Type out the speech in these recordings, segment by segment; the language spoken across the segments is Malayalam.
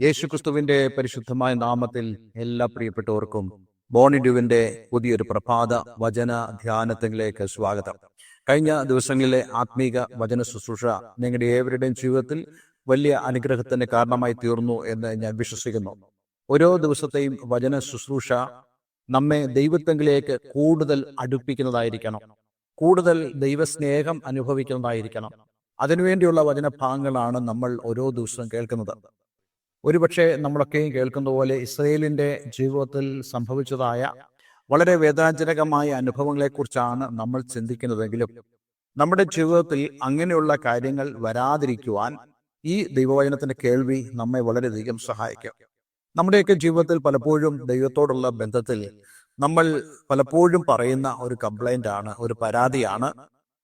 യേശുക്രിസ്തുവിന്റെ പരിശുദ്ധമായ നാമത്തിൽ എല്ലാ പ്രിയപ്പെട്ടവർക്കും ബോണിഡുവിന്റെ പുതിയൊരു പ്രഭാത വചന ധ്യാനത്തിലേക്ക് സ്വാഗതം. കഴിഞ്ഞ ദിവസങ്ങളിലെ ആത്മീക വചന ശുശ്രൂഷ നിങ്ങളുടെ ഏവരുടെയും ജീവിതത്തിൽ വലിയ അനുഗ്രഹത്തിന് കാരണമായി തീർന്നു എന്ന് ഞാൻ വിശ്വസിക്കുന്നു. ഓരോ ദിവസത്തെയും വചന ശുശ്രൂഷ നമ്മെ ദൈവത്തെങ്കിലേക്ക് കൂടുതൽ അടുപ്പിക്കുന്നതായിരിക്കണം. കൂടുതൽ ദൈവസ്നേഹം അനുഭവിക്കുന്നതായിരിക്കണം. അതിനുവേണ്ടിയുള്ള വചനഭാഗങ്ങളാണ് നമ്മൾ ഓരോ ദിവസവും കേൾക്കുന്നത്. ഒരുപക്ഷെ നമ്മളൊക്കെയും കേൾക്കുന്ന പോലെ ഇസ്രയേലിന്റെ ജീവിതത്തിൽ സംഭവിച്ചതായ വളരെ വേദനാജനകമായ അനുഭവങ്ങളെക്കുറിച്ചാണ് നമ്മൾ ചിന്തിക്കുന്നതെങ്കിലും നമ്മുടെ ജീവിതത്തിൽ അങ്ങനെയുള്ള കാര്യങ്ങൾ വരാതിരിക്കുവാൻ ഈ ദൈവവചനത്തിന്റെ കേൾവി നമ്മെ വളരെയധികം സഹായിക്കും. നമ്മുടെയൊക്കെ ജീവിതത്തിൽ പലപ്പോഴും ദൈവത്തോടുള്ള ബന്ധത്തിൽ നമ്മൾ പലപ്പോഴും പറയുന്ന ഒരു കംപ്ലൈന്റ് ആണ് ഒരു പരാതിയാണ്.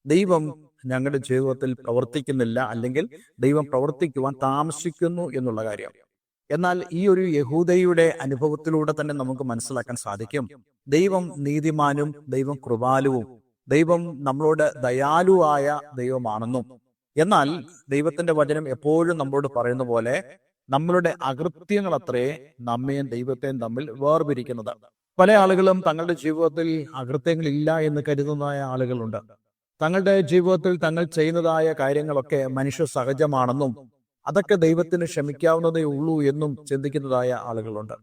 ദൈവം ഞങ്ങളുടെ ജീവിതത്തിൽ പ്രവർത്തിക്കുന്നില്ല അല്ലെങ്കിൽ ദൈവം പ്രവർത്തിക്കുവാൻ താമസിക്കുന്നു എന്നുള്ള കാര്യം. എന്നാൽ ഈ ഒരു യഹൂദയുടെ അനുഭവത്തിലൂടെ തന്നെ നമുക്ക് മനസ്സിലാക്കാൻ സാധിക്കും. ദൈവം നീതിമാനും ദൈവം കൃപാലുവും ദൈവം നമ്മളോട് ദയാലുവായ ദൈവമാണെന്നും. എന്നാൽ ദൈവത്തിന്റെ വചനം എപ്പോഴും നമ്മളോട് പറയുന്ന പോലെ നമ്മളുടെ അകൃത്യങ്ങൾ അത്രേ നമ്മയും ദൈവത്തെയും തമ്മിൽ വേർപിരിക്കുന്നത്. പല ആളുകളും തങ്ങളുടെ ജീവിതത്തിൽ അകൃത്യങ്ങളില്ല എന്ന് കരുതുന്നതായ ആളുകളുണ്ട്. തങ്ങളുടെ ജീവിതത്തിൽ തങ്ങൾ ചെയ്യുന്നതായ കാര്യങ്ങളൊക്കെ മനുഷ്യ സഹജമാണെന്നും അതൊക്കെ ദൈവത്തിന് ക്ഷമിക്കാവുന്നതേ ഉള്ളൂ എന്നും ചിന്തിക്കുന്നതായ ആളുകളുണ്ട്.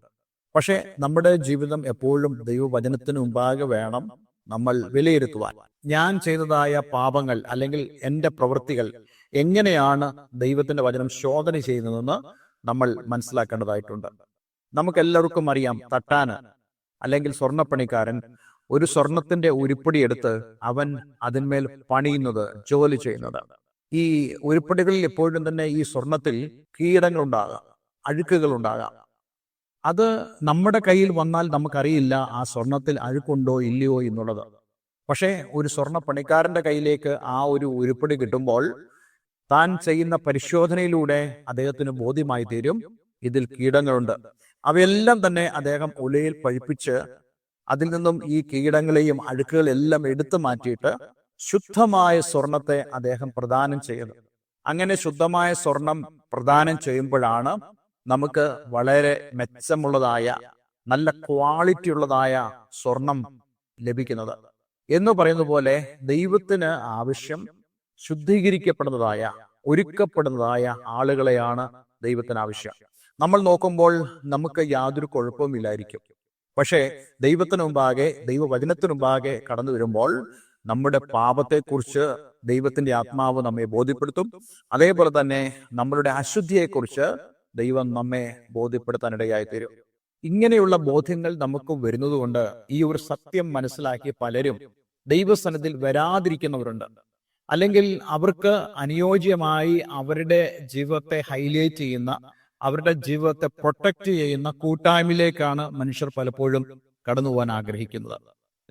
പക്ഷേ നമ്മുടെ ജീവിതം എപ്പോഴും ദൈവവചനത്തിന് മുമ്പാകെ വേണം നമ്മൾ വിലയിരുത്തുവാൻ. ഞാൻ ചെയ്തതായ പാപങ്ങൾ അല്ലെങ്കിൽ എന്റെ പ്രവൃത്തികൾ എങ്ങനെയാണ് ദൈവത്തിന്റെ വചനം ശോധന ചെയ്യുന്നതെന്ന് നമ്മൾ മനസ്സിലാക്കേണ്ടതായിട്ടുണ്ട്. നമുക്കെല്ലാവർക്കും അറിയാം തട്ടാന് അല്ലെങ്കിൽ സ്വർണപ്പണിക്കാരൻ ഒരു സ്വർണത്തിന്റെ ഉരുപ്പടി എടുത്ത് അവൻ അതിന്മേൽ പണിയുന്നത് ജോലി ചെയ്യുന്നത്. ഈ ഉരുപ്പടികളിൽ എപ്പോഴും തന്നെ ഈ സ്വർണത്തിൽ കീടങ്ങൾ ഉണ്ടാകാം അഴുക്കുകൾ ഉണ്ടാകാം അത് നമ്മുടെ കയ്യിൽ വന്നാൽ നമുക്കറിയില്ല ആ സ്വർണത്തിൽ അഴുക്കുണ്ടോ ഇല്ലയോ എന്നുള്ളത്. പക്ഷേ ഒരു സ്വർണ പണിക്കാരന്റെ കയ്യിലേക്ക് ആ ഒരു ഉരുപ്പടി കിട്ടുമ്പോൾ താൻ ചെയ്യുന്ന പരിശോധനയിലൂടെ അദ്ദേഹത്തിന് ബോധ്യമായി തീരും ഇതിൽ കീടങ്ങളുണ്ട്. അവയെല്ലാം തന്നെ അദ്ദേഹം ഉലയിൽ പഴിപ്പിച്ച് അതിൽ നിന്നും ഈ കീടങ്ങളെയും അഴുക്കുകളെല്ലാം എടുത്തു മാറ്റിയിട്ട് ശുദ്ധമായ സ്വർണത്തെ അദ്ദേഹം പ്രദാനം ചെയ്തത് അങ്ങനെ ശുദ്ധമായ സ്വർണം പ്രദാനം ചെയ്യുമ്പോഴാണ് നമുക്ക് വളരെ മെച്ചമുള്ളതായ നല്ല ക്വാളിറ്റി ഉള്ളതായ സ്വർണം ലഭിക്കുന്നത്. എന്ന് പറയുന്ന പോലെ ദൈവത്തിന് ആവശ്യം ശുദ്ധീകരിക്കപ്പെടുന്നതായ ഒരുക്കപ്പെടുന്നതായ ആളുകളെയാണ് ദൈവത്തിന് ആവശ്യം. നമ്മൾ നോക്കുമ്പോൾ നമുക്ക് യാതൊരു കുഴപ്പവും ഇല്ലായിരിക്കും പക്ഷേ ദൈവത്തിനു മുമ്പാകെ ദൈവവചനത്തിനു മുമ്പാകെ കടന്നു വരുമ്പോൾ നമ്മുടെ പാപത്തെക്കുറിച്ച് ദൈവത്തിന്റെ ആത്മാവ് നമ്മെ ബോധ്യപ്പെടുത്തും. അതേപോലെ തന്നെ നമ്മളുടെ അശുദ്ധിയെക്കുറിച്ച് ദൈവം നമ്മെ ബോധ്യപ്പെടുത്താനിടയായി തീരും ഇങ്ങനെയുള്ള ബോധ്യങ്ങൾ നമുക്ക് വരുന്നതുകൊണ്ട് ഈ ഒരു സത്യം മനസ്സിലാക്കി പലരും ദൈവസനത്തിൽ വരാതിരിക്കുന്നവരുണ്ട്. അല്ലെങ്കിൽ അവർക്ക് അനുയോജ്യമായി അവരുടെ ജീവിതത്തെ ഹൈലൈറ്റ് ചെയ്യുന്ന അവരുടെ ജീവിതത്തെ പ്രൊട്ടക്ട് ചെയ്യുന്ന കൂട്ടായ്മയിലേക്കാണ് മനുഷ്യർ പലപ്പോഴും കടന്നു പോകാൻ ആഗ്രഹിക്കുന്നത്.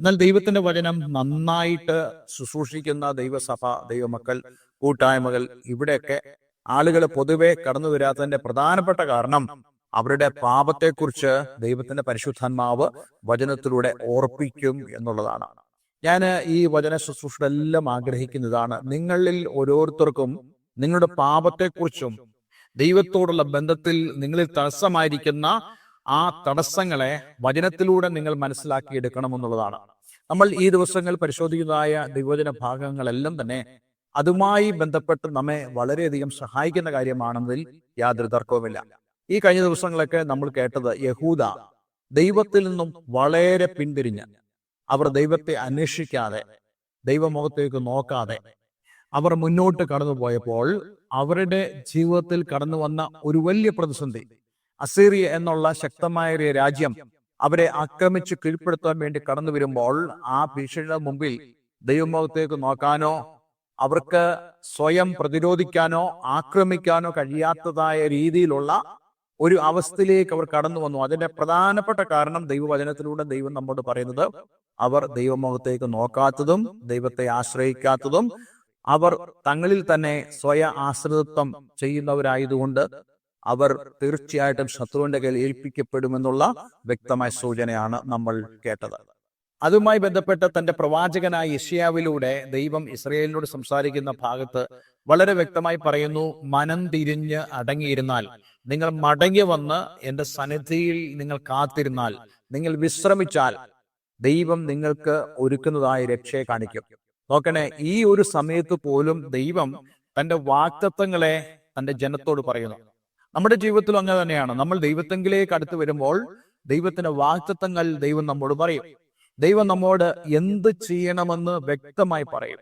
എന്നാൽ ദൈവത്തിന്റെ വചനം നന്നായിട്ട് ശുശ്രൂഷിക്കുന്ന ദൈവസഭ ദൈവമക്കൾ കൂട്ടായ്മകൾ ഇവിടെയൊക്കെ ആളുകൾ പൊതുവെ കടന്നു വരാത്തതിന്റെ പ്രധാനപ്പെട്ട കാരണം അവരുടെ പാപത്തെക്കുറിച്ച് ദൈവത്തിന്റെ പരിശുദ്ധാത്മാവ് വചനത്തിലൂടെ ഓർപ്പിക്കും എന്നുള്ളതാണ്. ഞാൻ ഈ വചന ശുശ്രൂഷകളെല്ലാം ആഗ്രഹിക്കുന്നതാണ്. നിങ്ങളിൽ ഓരോരുത്തർക്കും നിങ്ങളുടെ പാപത്തെക്കുറിച്ചും ദൈവത്തോടുള്ള ബന്ധത്തിൽ നിങ്ങളിൽ തടസ്സമായിരിക്കുന്ന ആ തടസ്സങ്ങളെ വചനത്തിലൂടെ നിങ്ങൾ മനസ്സിലാക്കിയെടുക്കണമെന്നുള്ളതാണ്. നമ്മൾ ഈ ദിവസങ്ങൾ പരിശോധിക്കുന്നതായ ദൈവജന ഭാഗങ്ങളെല്ലാം തന്നെ അതുമായി ബന്ധപ്പെട്ട് നമ്മെ വളരെയധികം സഹായിക്കുന്ന കാര്യമാണെന്നതിൽ യാതൊരു തർക്കവുമില്ല. ഈ കഴിഞ്ഞ ദിവസങ്ങളൊക്കെ നമ്മൾ കേട്ടത് യഹൂദ ദൈവത്തിൽ നിന്നും വളരെ പിന്തിരിഞ്ഞ് അവർ ദൈവത്തെ അന്വേഷിക്കാതെ ദൈവമുഖത്തേക്ക് നോക്കാതെ അവർ മുന്നോട്ട് കടന്നു പോയപ്പോൾ അവരുടെ ജീവിതത്തിൽ കടന്നു വന്ന ഒരു വലിയ പ്രതിസന്ധി അസീറിയ എന്നുള്ള ശക്തമായ ഒരു രാജ്യം അവരെ ആക്രമിച്ച് കീഴ്പ്പെടുത്താൻ വേണ്ടി കടന്നു വരുമ്പോൾ ആ ഭീഷണിയുടെ മുമ്പിൽ ദൈവമുഖത്തേക്ക് നോക്കാനോ അവർക്ക് സ്വയം പ്രതിരോധിക്കാനോ ആക്രമിക്കാനോ കഴിയാത്തതായ രീതിയിലുള്ള ഒരു അവസ്ഥയിലേക്ക് അവർ കടന്നു വന്നു. അതിന്റെ പ്രധാനപ്പെട്ട കാരണം ദൈവവചനത്തിലൂടെ ദൈവം നമ്മോട് പറയുന്നത് അവർ ദൈവമുഖത്തേക്ക് നോക്കാത്തതും ദൈവത്തെ ആശ്രയിക്കാത്തതും അവർ തങ്ങളിൽ തന്നെ സ്വയ ആശ്രിതത്വം ചെയ്യുന്നവരായതുകൊണ്ട് അവർ തീർച്ചയായിട്ടും ശത്രുവിന്റെ കയ്യിൽ ഏൽപ്പിക്കപ്പെടുമെന്നുള്ള വ്യക്തമായ സൂചനയാണ് നമ്മൾ കേട്ടത്. അതുമായി ബന്ധപ്പെട്ട് തന്റെ പ്രവാചകനായ ഇഷ്യാവിലൂടെ ദൈവം ഇസ്രയേലിനോട് സംസാരിക്കുന്ന ഭാഗത്ത് വളരെ വ്യക്തമായി പറയുന്നു മനം തിരിഞ്ഞ് അടങ്ങിയിരുന്നാൽ നിങ്ങൾ മടങ്ങി വന്ന് എന്റെ സന്നിധിയിൽ നിങ്ങൾ കാത്തിരുന്നാൽ നിങ്ങൾ വിശ്രമിച്ചാൽ ദൈവം നിങ്ങൾക്ക് ഒരുക്കുന്നതായ രക്ഷയെ കാണിക്കും. നോക്കണേ ഈ ഒരു സമയത്ത് പോലും ദൈവം തന്റെ വാക്തത്വങ്ങളെ തന്റെ ജനത്തോട് പറയുന്നു. നമ്മുടെ ജീവിതത്തിലും അങ്ങനെ തന്നെയാണ്. നമ്മൾ ദൈവത്തെങ്കിലേക്ക് അടുത്ത് വരുമ്പോൾ ദൈവത്തിന്റെ വാക്തത്വങ്ങൾ ദൈവം നമ്മോട് പറയും. ദൈവം നമ്മോട് എന്ത് ചെയ്യണമെന്ന് വ്യക്തമായി പറയും.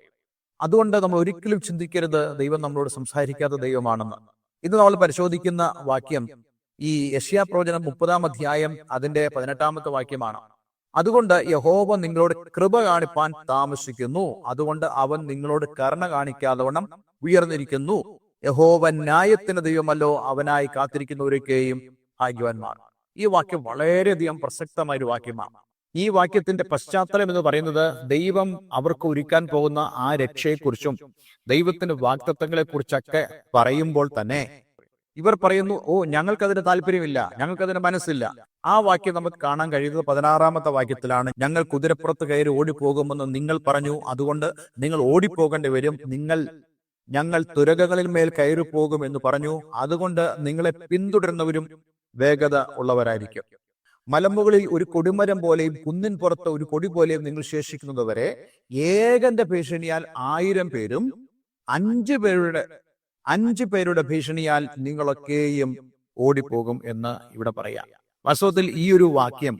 അതുകൊണ്ട് നമ്മൾ ഒരിക്കലും ചിന്തിക്കരുത്. ദൈവം നമ്മളോട് സംസാരിക്കാത്ത ദൈവമാണെന്ന്. ഇത് നമ്മൾ പരിശോധിക്കുന്ന വാക്യം ഈ യഷ്യാ പ്രവചനം മുപ്പതാം അധ്യായം അതിന്റെ പതിനെട്ടാമത്തെ വാക്യമാണ്. അതുകൊണ്ട് യഹോവ നിങ്ങളോട് കൃപ കാണിപ്പാൻ താമസിക്കുന്നു. അതുകൊണ്ട് അവൻ നിങ്ങളോട് കരുണ കാണിക്കാതെ ഉയർന്നിരിക്കുന്നു. യഹോവ ന്യായത്തിന് ദൈവമല്ലോ അവനായി കാത്തിരിക്കുന്നവരൊക്കെയും ഭാഗ്യവാന്മാർ. ഈ വാക്യം വളരെയധികം പ്രസക്തമായ ഒരു വാക്യമാണ്. ഈ വാക്യത്തിന്റെ പശ്ചാത്തലം എന്ന് പറയുന്നത് ദൈവം അവർക്ക് ഒരുക്കാൻ പോകുന്ന ആ രക്ഷയെക്കുറിച്ചും ദൈവത്തിന്റെ വാക്തത്വങ്ങളെ കുറിച്ചൊക്കെ പറയുമ്പോൾ തന്നെ ഇവർ പറയുന്നു ഓ ഞങ്ങൾക്കതിന് താല്പര്യമില്ല ഞങ്ങൾക്കതിന് മനസ്സില്ല. ആ വാക്യം നമുക്ക് കാണാൻ കഴിയുന്നത് പതിനാറാമത്തെ വാക്യത്തിലാണ്. ഞങ്ങൾ കുതിരപ്പുറത്ത് കയറി ഓടിപ്പോകുമെന്ന് നിങ്ങൾ പറഞ്ഞു. അതുകൊണ്ട് നിങ്ങൾ ഓടിപ്പോകേണ്ടി വരും. നിങ്ങൾ ഞങ്ങൾ തുരകങ്ങളിൽ മേൽ കയറി പോകും എന്ന് പറഞ്ഞു. അതുകൊണ്ട് നിങ്ങളെ പിന്തുടരുന്നവരും വേഗത ഉള്ളവരായിരിക്കും. മലമുകളിൽ ഒരു കൊടിമരം പോലെയും കുന്നിൻ പുറത്ത് ഒരു കൊടി പോലെയും നിങ്ങൾ ശേഷിക്കുന്നതുവരെ ഏകന്റെ ഭീഷണിയാൽ ആയിരം പേരും അഞ്ചു പേരുടെ അഞ്ചു പേരുടെ ഭീഷണിയാൽ നിങ്ങളൊക്കെയും ഓടിപ്പോകും എന്ന് ഇവിടെ പറയാം. വാസ്തവത്തിൽ ഈ ഒരു വാക്യം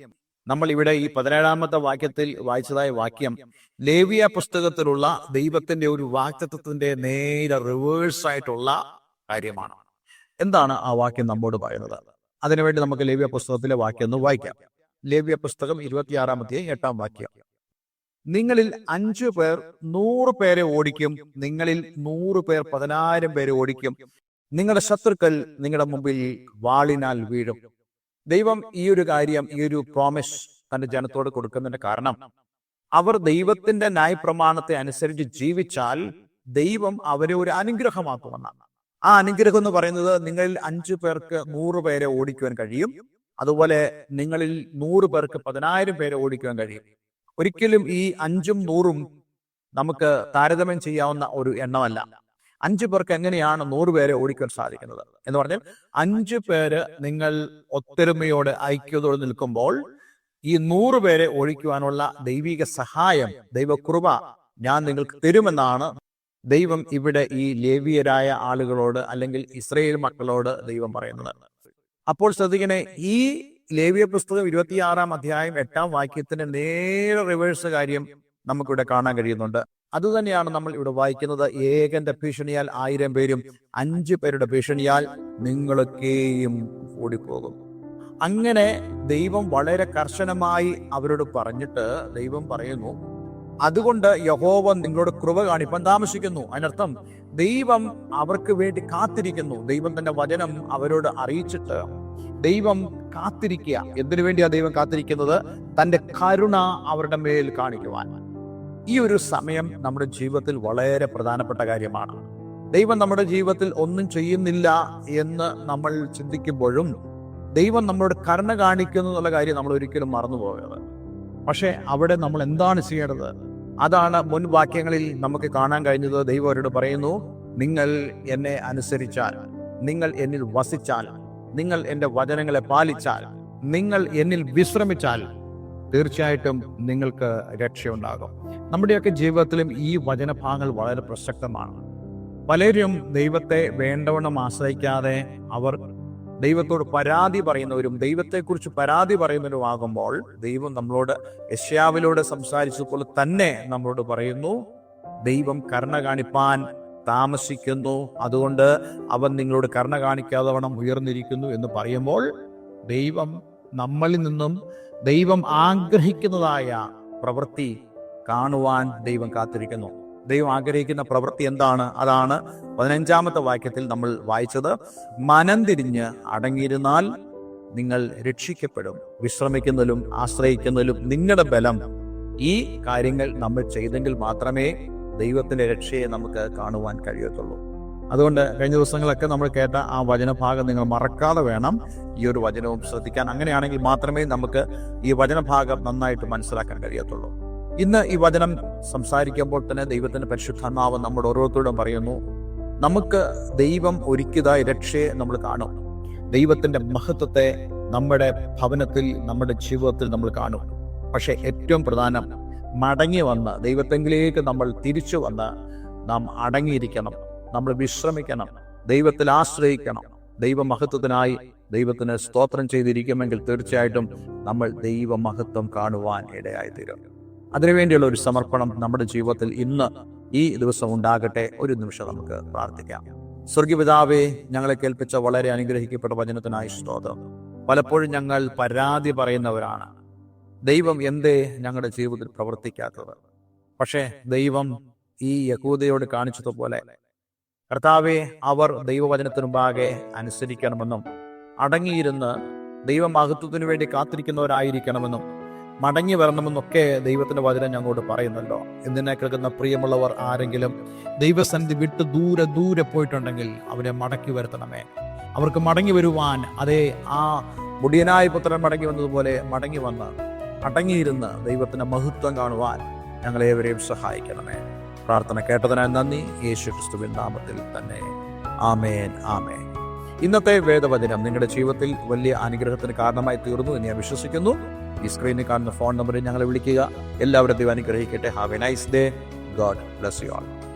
നമ്മൾ ഇവിടെ ഈ പതിനേഴാമത്തെ വാക്യത്തിൽ വായിച്ചതായ വാക്യം ലേവിയ പുസ്തകത്തിലുള്ള ദൈവത്തിന്റെ ഒരു വാക്തത്വത്തിന്റെ നേരെ റിവേഴ്സ് ആയിട്ടുള്ള കാര്യമാണ്. എന്താണ് ആ വാക്യം നമ്മോട് പറയുന്നത്? അതിനുവേണ്ടി നമുക്ക് ലേവ്യ പുസ്തകത്തിലെ വാക്യം ഒന്ന് വായിക്കാം. ലേവ്യ പുസ്തകം ഇരുപത്തിയാറാമത്തെ എട്ടാം വാക്യം. നിങ്ങളിൽ അഞ്ചു പേർ നൂറ് പേരെ ഓടിക്കും നിങ്ങളിൽ നൂറ് പേർ പതിനായിരം പേരെ ഓടിക്കും. നിങ്ങളുടെ ശത്രുക്കൾ നിങ്ങളുടെ മുമ്പിൽ വാളിനാൽ വീഴും. ദൈവം ഈ ഒരു കാര്യം ഈ ഒരു പ്രോമിസ് തന്റെ ജനത്തോട് കൊടുക്കുന്നതിന്റെ കാരണം അവർ ദൈവത്തിന്റെ ന്യായപ്രമാണത്തെ അനുസരിച്ച് ജീവിച്ചാൽ ദൈവം അവരെ ഒരു അനുഗ്രഹമാക്കുമെന്നാണ്. ആ അനുഗ്രഹം എന്ന് പറയുന്നത് നിങ്ങളിൽ അഞ്ചു പേർക്ക് നൂറ് പേരെ ഓടിക്കുവാൻ കഴിയും അതുപോലെ നിങ്ങളിൽ നൂറ് പേർക്ക് പതിനായിരം പേരെ ഓടിക്കുവാൻ കഴിയും. ഒരിക്കലും ഈ അഞ്ചും നൂറും നമുക്ക് താരതമ്യം ചെയ്യാവുന്ന ഒരു എണ്ണമല്ല. അഞ്ചു പേർക്ക് എങ്ങനെയാണ് നൂറ് പേരെ ഓടിക്കാൻ സാധിക്കുന്നത്? എന്ന് പറഞ്ഞാൽ അഞ്ചു പേര് നിങ്ങൾ ഒത്തൊരുമയോടെ ഐക്യതയോടെ നിൽക്കുമ്പോൾ ഈ നൂറ് പേരെ ഒഴിക്കുവാനുള്ള ദൈവിക സഹായം ദൈവകൃപ ഞാൻ നിങ്ങൾക്ക് തരുമെന്നാണ് ദൈവം ഇവിടെ ഈ ലേവിയരായ ആളുകളോട് അല്ലെങ്കിൽ ഇസ്രയേൽ മക്കളോട് ദൈവം പറയുന്നത്. അപ്പോൾ ശ്രദ്ധിക്കണേ ഈ ലേവിയ പുസ്തകം ഇരുപത്തിയാറാം അധ്യായം എട്ടാം വാക്യത്തിന്റെ നേരെ റിവേഴ്സ് കാര്യം നമുക്കിവിടെ കാണാൻ കഴിയുന്നുണ്ട്. അതുതന്നെയാണ് നമ്മൾ ഇവിടെ വായിക്കുന്നത്. ഏകന്റെ ഭീഷണിയാൽ ആയിരം പേരും അഞ്ചു പേരുടെ ഭീഷണിയാൽ നിങ്ങളൊക്കെയും ഓടിപ്പോകും. അങ്ങനെ ദൈവം വളരെ കർശനമായി അവരോട് പറഞ്ഞിട്ട് ദൈവം പറയുന്നു അതുകൊണ്ട് യഹോവ നിങ്ങളോട് കൃപ കാണിപ്പാൻ താമസിക്കുന്നു. അതിനർത്ഥം ദൈവം അവർക്ക് വേണ്ടി കാത്തിരിക്കുന്നു. ദൈവം തന്റെ വചനം അവരോട് അറിയിച്ചിട്ട് ദൈവം കാത്തിരിക്കുക. എന്തിനു വേണ്ടിയാ ദൈവം കാത്തിരിക്കുന്നത്? തന്റെ കരുണ അവരുടെ മേൽ കാണിക്കുവാൻ. ഈ ഒരു സമയം നമ്മുടെ ജീവിതത്തിൽ വളരെ പ്രധാനപ്പെട്ട കാര്യമാണ്. ദൈവം നമ്മുടെ ജീവിതത്തിൽ ഒന്നും ചെയ്യുന്നില്ല എന്ന് നമ്മൾ ചിന്തിക്കുമ്പോഴും ദൈവം നമ്മളോട് കരുണ കാണിക്കുന്നു എന്നുള്ള കാര്യം നമ്മൾ ഒരിക്കലും മറന്നു പക്ഷേ പക്ഷെ അവിടെ നമ്മൾ എന്താണ് ചെയ്യേണ്ടത്? അതാണ് മുൻ വാക്യങ്ങളിൽ നമുക്ക് കാണാൻ കഴിഞ്ഞത്. ദൈവം അവരോട് പറയുന്നു നിങ്ങൾ എന്നെ അനുസരിച്ചാൽ നിങ്ങൾ എന്നിൽ വസിച്ചാൽ നിങ്ങൾ എന്റെ വചനങ്ങളെ പാലിച്ചാൽ നിങ്ങൾ എന്നിൽ വിശ്രമിച്ചാൽ തീർച്ചയായിട്ടും നിങ്ങൾക്ക് രക്ഷയുണ്ടാകും. നമ്മുടെയൊക്കെ ജീവിതത്തിലും ഈ വചനഭാഗങ്ങൾ വളരെ പ്രസക്തമാണ്. പലരും ദൈവത്തെ വേണ്ടവണ്ണം ആശ്രയിക്കാതെ അവർ ദൈവത്തോട് പരാതി പറയുന്നവരും ദൈവത്തെക്കുറിച്ച് പരാതി പറയുന്നവരും ആകുമ്പോൾ ദൈവം നമ്മളോട് യശ്യാവിലൂടെ സംസാരിച്ചതുപോലെ തന്നെ നമ്മളോട് പറയുന്നു ദൈവം കരുണ കാണിപ്പാൻ താമസിക്കുന്നു. അതുകൊണ്ട് അവൻ നിങ്ങളോട് കരുണ കാണിക്കാതെ വണ്ണം ഉയർന്നിരിക്കുന്നു എന്ന് പറയുമ്പോൾ ദൈവം നമ്മളിൽ നിന്നും ദൈവം ആഗ്രഹിക്കുന്നതായ പ്രവൃത്തി കാണുവാൻ ദൈവം കാത്തിരിക്കുന്നു. ദൈവം ആഗ്രഹിക്കുന്ന പ്രവൃത്തി എന്താണ്? അതാണ് പതിനഞ്ചാമത്തെ വാക്യത്തിൽ നമ്മൾ വായിച്ചത് മനം തിരിഞ്ഞ് അടങ്ങിയിരുന്നാൽ നിങ്ങൾ രക്ഷിക്കപ്പെടും. വിശ്രമിക്കുന്നതിലും ആശ്രയിക്കുന്നതിലും നിങ്ങളുടെ ബലം ഈ കാര്യങ്ങൾ നമ്മൾ ചെയ്തെങ്കിൽ മാത്രമേ ദൈവത്തിന്റെ രക്ഷയെ നമുക്ക് കാണുവാൻ കഴിയത്തുള്ളൂ. അതുകൊണ്ട് കഴിഞ്ഞ ദിവസങ്ങളൊക്കെ നമ്മൾ കേട്ട ആ വചനഭാഗം നിങ്ങൾ മറക്കാതെ വേണം ഈ ഒരു വചനവും ശ്രദ്ധിക്കാൻ. അങ്ങനെയാണെങ്കിൽ മാത്രമേ നമുക്ക് ഈ വചനഭാഗം നന്നായിട്ട് മനസ്സിലാക്കാൻ കഴിയത്തുള്ളൂ. ഇന്ന് ഈ വചനം സംസാരിക്കുമ്പോൾ തന്നെ ദൈവത്തിന്റെ പരിശുദ്ധാത്മാവ് നമ്മുടെ ഓരോരുത്തരോടും പറയുന്നു നമുക്ക് ദൈവം ഒരുക്കിയതായ രക്ഷയെ നമ്മൾ കാണും. ദൈവത്തിന്റെ മഹത്വത്തെ നമ്മുടെ ഭവനത്തിൽ നമ്മുടെ ജീവിതത്തിൽ നമ്മൾ കാണും. പക്ഷെ ഏറ്റവും പ്രധാനം മടങ്ങി വന്ന് ദൈവത്തെങ്കിലേക്ക് നമ്മൾ തിരിച്ചു വന്ന് നാം അടങ്ങിയിരിക്കണം. നമ്മൾ വിശ്രമിക്കണം ദൈവത്തിൽ ആശ്രയിക്കണം ദൈവമഹത്വത്തിനായി ദൈവത്തിന് സ്തോത്രം ചെയ്തിരിക്കുമെങ്കിൽ തീർച്ചയായിട്ടും നമ്മൾ ദൈവമഹത്വം കാണുവാൻ ഇടയായി തീരും അതിനുവേണ്ടിയുള്ള ഒരു സമർപ്പണം നമ്മുടെ ജീവിതത്തിൽ ഇന്ന് ഈ ദിവസം ഉണ്ടാകട്ടെ. ഒരു നിമിഷം നമുക്ക് പ്രാർത്ഥിക്കാം. സ്വർഗീപിതാവേ ഞങ്ങളെ കേൾപ്പിച്ച വളരെ അനുഗ്രഹിക്കപ്പെട്ട വചനത്തിനായി സ്തോത്രം. പലപ്പോഴും ഞങ്ങൾ പരാതി പറയുന്നവരാണ്. ദൈവം എന്തേ ഞങ്ങളുടെ ജീവിതത്തിൽ പ്രവർത്തിക്കാത്തത്? പക്ഷേ ദൈവം ഈ യഹൂദയോട് കാണിച്ചതുപോലെ കർത്താവെ അവർ ദൈവവചനത്തിനുമ്പാകെ അനുസരിക്കണമെന്നും അടങ്ങിയിരുന്ന് ദൈവമഹത്വത്തിനു വേണ്ടി കാത്തിരിക്കുന്നവരായിരിക്കണമെന്നും മടങ്ങി വരണമെന്നൊക്കെ ദൈവത്തിന്റെ വചനം ഞങ്ങളോട് പറയുന്നല്ലോ എന്തിനെ കേൾക്കുന്ന പ്രിയമുള്ളവർ ആരെങ്കിലും ദൈവസന്നിധി വിട്ട് ദൂരെ ദൂരെ പോയിട്ടുണ്ടെങ്കിൽ അവരെ മടക്കി വരുത്തണമേ. അവർക്ക് മടങ്ങി വരുവാൻ അതേ ആ മുടിയനായ പുത്രൻ മടങ്ങി വന്നതുപോലെ മടങ്ങി വന്ന് അടങ്ങിയിരുന്ന് ദൈവത്തിന്റെ മഹത്വം കാണുവാൻ ഞങ്ങളേവരെയും സഹായിക്കണമേ. പ്രാർത്ഥന കേട്ടതിനായി നന്ദി. യേശു ക്രിസ്തുവിൻ നാമത്തിൽ തന്നെ. ആമേൻ ആമേൻ. ഇന്നത്തെ വേദവചനം നിങ്ങളുടെ ജീവിതത്തിൽ വലിയ അനുഗ്രഹത്തിന് കാരണമായി തീർന്നു എന്ന് ഞാൻ വിശ്വസിക്കുന്നു. ഈ സ്ക്രീനിൽ കാണുന്ന ഫോൺ നമ്പറിൽ ഞങ്ങളെ വിളിക്കുക. എല്ലാവരും അനുഗ്രഹിക്കട്ടെ. Have a nice day God bless you all